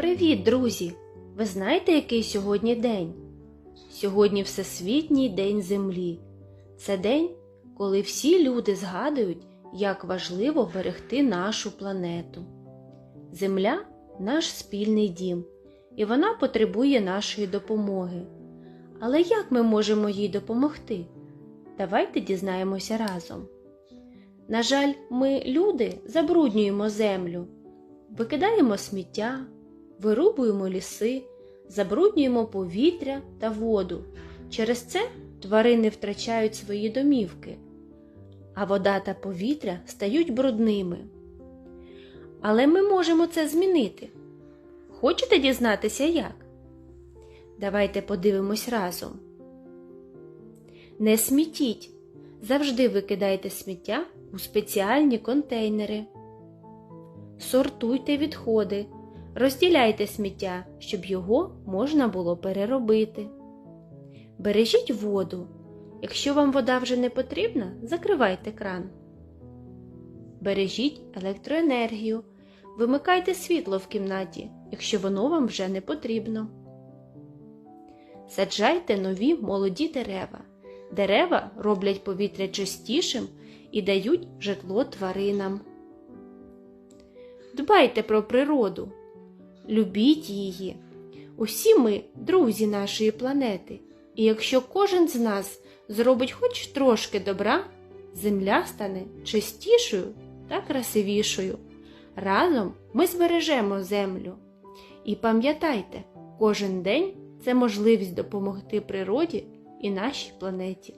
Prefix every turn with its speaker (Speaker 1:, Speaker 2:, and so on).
Speaker 1: Привіт, друзі! Ви знаєте, який сьогодні день? Сьогодні Всесвітній день Землі. Це день, коли всі люди згадують, як важливо берегти нашу планету. Земля наш спільний дім, і вона потребує нашої допомоги. Але як ми можемо їй допомогти? Давайте дізнаємося разом. На жаль, ми, люди, забруднюємо землю, викидаємо сміття, вирубуємо ліси, забруднюємо повітря та воду. Через це тварини втрачають свої домівки, а вода та повітря стають брудними. Але ми можемо це змінити. Хочете дізнатися як? Давайте подивимось разом. Не смітіть. Завжди викидайте сміття у спеціальні контейнери. Сортуйте відходи, розділяйте сміття, щоб його можна було переробити. Бережіть воду. Якщо вам вода вже не потрібна, закривайте кран. Бережіть електроенергію. Вимикайте світло в кімнаті, якщо воно вам вже не потрібно. Саджайте нові молоді дерева. Дерева роблять повітря чистішим і дають житло тваринам. Дбайте про природу, любіть її. Усі ми друзі нашої планети, і якщо кожен з нас зробить хоч трошки добра, земля стане чистішою та красивішою. Разом ми збережемо землю. І пам'ятайте, кожен день це можливість допомогти природі і нашій планеті.